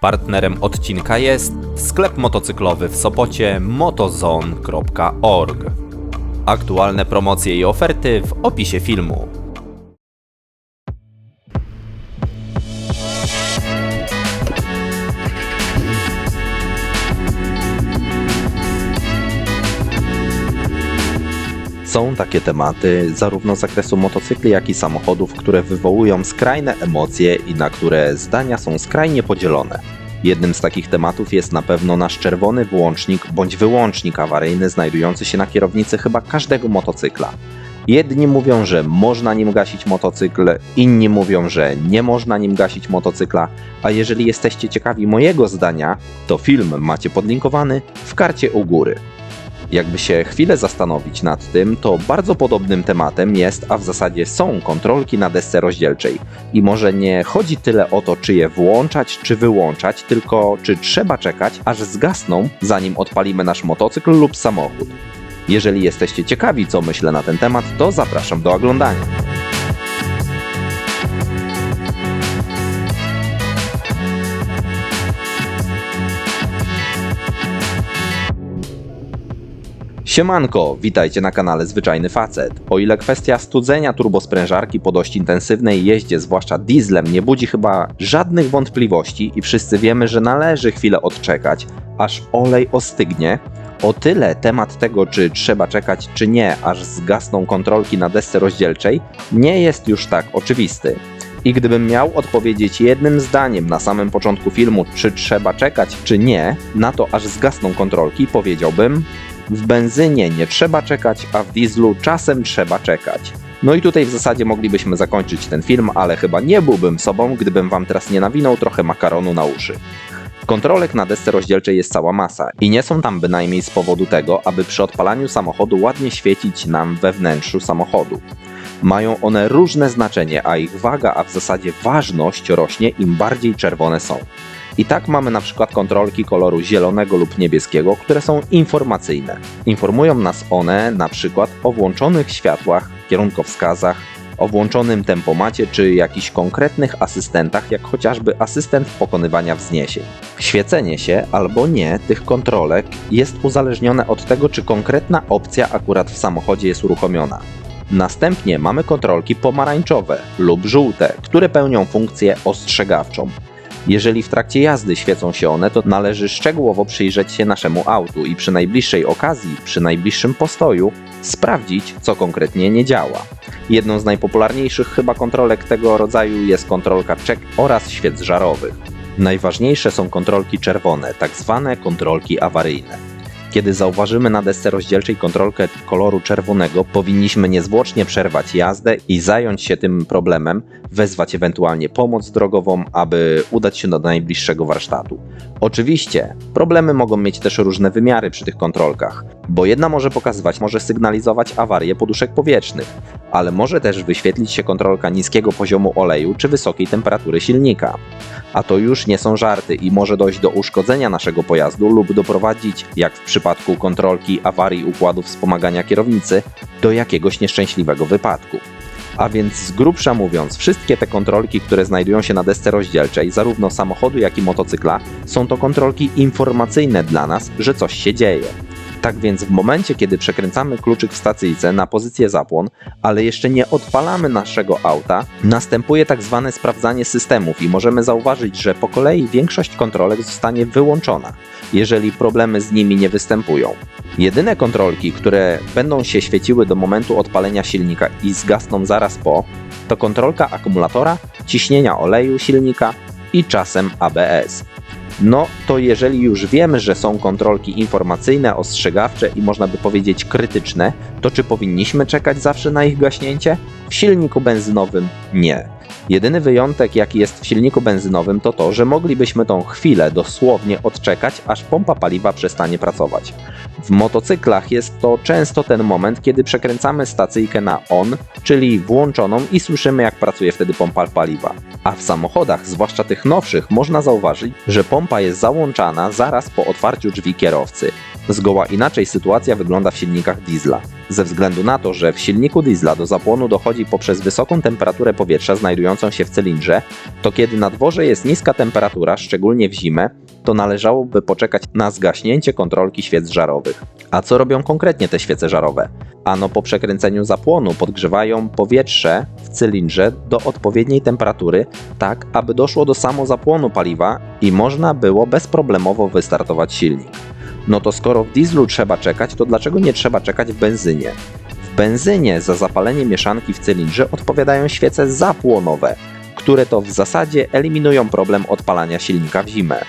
Partnerem odcinka jest sklep motocyklowy w Sopocie motozone.org. Aktualne promocje i oferty w opisie filmu. Są takie tematy, zarówno z zakresu motocykli, jak i samochodów, które wywołują skrajne emocje i na które zdania są skrajnie podzielone. Jednym z takich tematów jest na pewno nasz czerwony włącznik bądź wyłącznik awaryjny znajdujący się na kierownicy chyba każdego motocykla. Jedni mówią, że można nim gasić motocykl, inni mówią, że nie można nim gasić motocykla, a jeżeli jesteście ciekawi mojego zdania, to film macie podlinkowany w karcie u góry. Jakby się chwilę zastanowić nad tym, to bardzo podobnym tematem jest, a w zasadzie są kontrolki na desce rozdzielczej. I może nie chodzi tyle o to, czy je włączać, czy wyłączać, tylko czy trzeba czekać, aż zgasną, zanim odpalimy nasz motocykl lub samochód. Jeżeli jesteście ciekawi, co myślę na ten temat, to zapraszam do oglądania. Siemanko, witajcie na kanale Zwyczajny Facet. O ile kwestia studzenia turbosprężarki po dość intensywnej jeździe, zwłaszcza dieslem, nie budzi chyba żadnych wątpliwości i wszyscy wiemy, że należy chwilę odczekać, aż olej ostygnie, o tyle temat tego, czy trzeba czekać, czy nie, aż zgasną kontrolki na desce rozdzielczej, nie jest już tak oczywisty. I gdybym miał odpowiedzieć jednym zdaniem na samym początku filmu, czy trzeba czekać, czy nie, na to aż zgasną kontrolki, powiedziałbym: w benzynie nie trzeba czekać, a w dieslu czasem trzeba czekać. No i tutaj w zasadzie moglibyśmy zakończyć ten film, ale chyba nie byłbym sobą, gdybym wam teraz nie nawinął trochę makaronu na uszy. Kontrolek na desce rozdzielczej jest cała masa i nie są tam bynajmniej z powodu tego, aby przy odpalaniu samochodu ładnie świecić nam we wnętrzu samochodu. Mają one różne znaczenie, a ich waga, a w zasadzie ważność rośnie im bardziej czerwone są. I tak mamy na przykład kontrolki koloru zielonego lub niebieskiego, które są informacyjne. Informują nas one na przykład o włączonych światłach, kierunkowskazach, o włączonym tempomacie czy jakichś konkretnych asystentach, jak chociażby asystent pokonywania wzniesień. Świecenie się albo nie tych kontrolek jest uzależnione od tego, czy konkretna opcja akurat w samochodzie jest uruchomiona. Następnie mamy kontrolki pomarańczowe lub żółte, które pełnią funkcję ostrzegawczą. Jeżeli w trakcie jazdy świecą się one, to należy szczegółowo przyjrzeć się naszemu autu i przy najbliższej okazji, przy najbliższym postoju, sprawdzić, co konkretnie nie działa. Jedną z najpopularniejszych chyba kontrolek tego rodzaju jest kontrolka check oraz świec żarowych. Najważniejsze są kontrolki czerwone, tak zwane kontrolki awaryjne. Kiedy zauważymy na desce rozdzielczej kontrolkę koloru czerwonego, powinniśmy niezwłocznie przerwać jazdę i zająć się tym problemem, wezwać ewentualnie pomoc drogową, aby udać się do najbliższego warsztatu. Oczywiście, problemy mogą mieć też różne wymiary przy tych kontrolkach, bo jedna może pokazywać, może sygnalizować awarię poduszek powietrznych, ale może też wyświetlić się kontrolka niskiego poziomu oleju czy wysokiej temperatury silnika. A to już nie są żarty i może dojść do uszkodzenia naszego pojazdu lub doprowadzić, jak w przypadku kontrolki awarii układu wspomagania kierownicy, do jakiegoś nieszczęśliwego wypadku. A więc z grubsza mówiąc, wszystkie te kontrolki, które znajdują się na desce rozdzielczej, zarówno samochodu, jak i motocykla, są to kontrolki informacyjne dla nas, że coś się dzieje. Tak więc w momencie, kiedy przekręcamy kluczyk w stacyjce na pozycję zapłon, ale jeszcze nie odpalamy naszego auta, następuje tak zwane sprawdzanie systemów i możemy zauważyć, że po kolei większość kontrolek zostanie wyłączona, jeżeli problemy z nimi nie występują. Jedyne kontrolki, które będą się świeciły do momentu odpalenia silnika i zgasną zaraz po, to kontrolka akumulatora, ciśnienia oleju silnika i czasem ABS. No to jeżeli już wiemy, że są kontrolki informacyjne, ostrzegawcze i można by powiedzieć krytyczne, to czy powinniśmy czekać zawsze na ich gaśnięcie? W silniku benzynowym nie. Jedyny wyjątek, jaki jest w silniku benzynowym, to to, że moglibyśmy tą chwilę dosłownie odczekać, aż pompa paliwa przestanie pracować. W motocyklach jest to często ten moment, kiedy przekręcamy stacyjkę na on, czyli włączoną i słyszymy jak pracuje wtedy pompa paliwa. A w samochodach, zwłaszcza tych nowszych, można zauważyć, że pompa jest załączana zaraz po otwarciu drzwi kierowcy. Zgoła inaczej sytuacja wygląda w silnikach diesla. ze względu na to, że w silniku diesla do zapłonu dochodzi poprzez wysoką temperaturę powietrza znajdującą się w cylindrze, to kiedy na dworze jest niska temperatura, szczególnie w zimę, to należałoby poczekać na zgaśnięcie kontrolki świec żarowych. A co robią konkretnie te świece żarowe? Ano po przekręceniu zapłonu podgrzewają powietrze w cylindrze do odpowiedniej temperatury, tak aby doszło do samozapłonu paliwa i można było bezproblemowo wystartować silnik. No to skoro w dieslu trzeba czekać, to dlaczego nie trzeba czekać w benzynie? W benzynie za zapalenie mieszanki w cylindrze odpowiadają świece zapłonowe, które to w zasadzie eliminują problem odpalania silnika w zimę.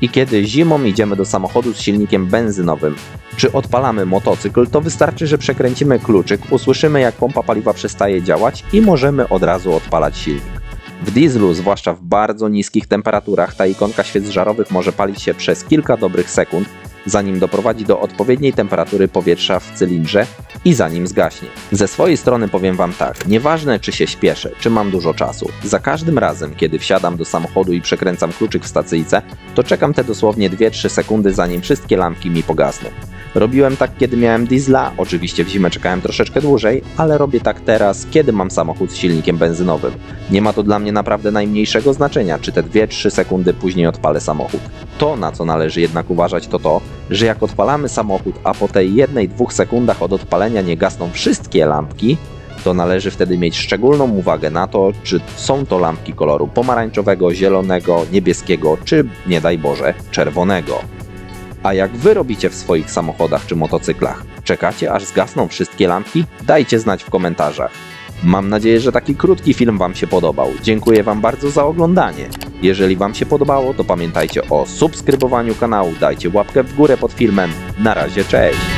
I kiedy zimą idziemy do samochodu z silnikiem benzynowym, czy odpalamy motocykl, to wystarczy, że przekręcimy kluczyk, usłyszymy jak pompa paliwa przestaje działać i możemy od razu odpalać silnik. W dieslu, zwłaszcza w bardzo niskich temperaturach, ta ikonka świec żarowych może palić się przez kilka dobrych sekund, zanim doprowadzi do odpowiedniej temperatury powietrza w cylindrze i zanim zgaśnie. Ze swojej strony powiem Wam tak, nieważne czy się śpieszę, czy mam dużo czasu, za każdym razem, kiedy wsiadam do samochodu i przekręcam kluczyk w stacyjce, to czekam te dosłownie 2-3 sekundy, zanim wszystkie lampki mi pogasną. Robiłem tak, kiedy miałem diesla, oczywiście w zimę czekałem troszeczkę dłużej, ale robię tak teraz, kiedy mam samochód z silnikiem benzynowym. Nie ma to dla mnie naprawdę najmniejszego znaczenia, czy te 2-3 sekundy później odpalę samochód. To, na co należy jednak uważać, to to, że jak odpalamy samochód, a po tej jednej, dwóch sekundach od odpalenia nie gasną wszystkie lampki, to należy wtedy mieć szczególną uwagę na to, czy są to lampki koloru pomarańczowego, zielonego, niebieskiego, czy nie daj Boże, czerwonego. A jak wy robicie w swoich samochodach czy motocyklach? Czekacie aż zgasną wszystkie lampki? Dajcie znać w komentarzach. Mam nadzieję, że taki krótki film Wam się podobał. Dziękuję Wam bardzo za oglądanie. Jeżeli Wam się podobało, to pamiętajcie o subskrybowaniu kanału, dajcie łapkę w górę pod filmem. Na razie, cześć!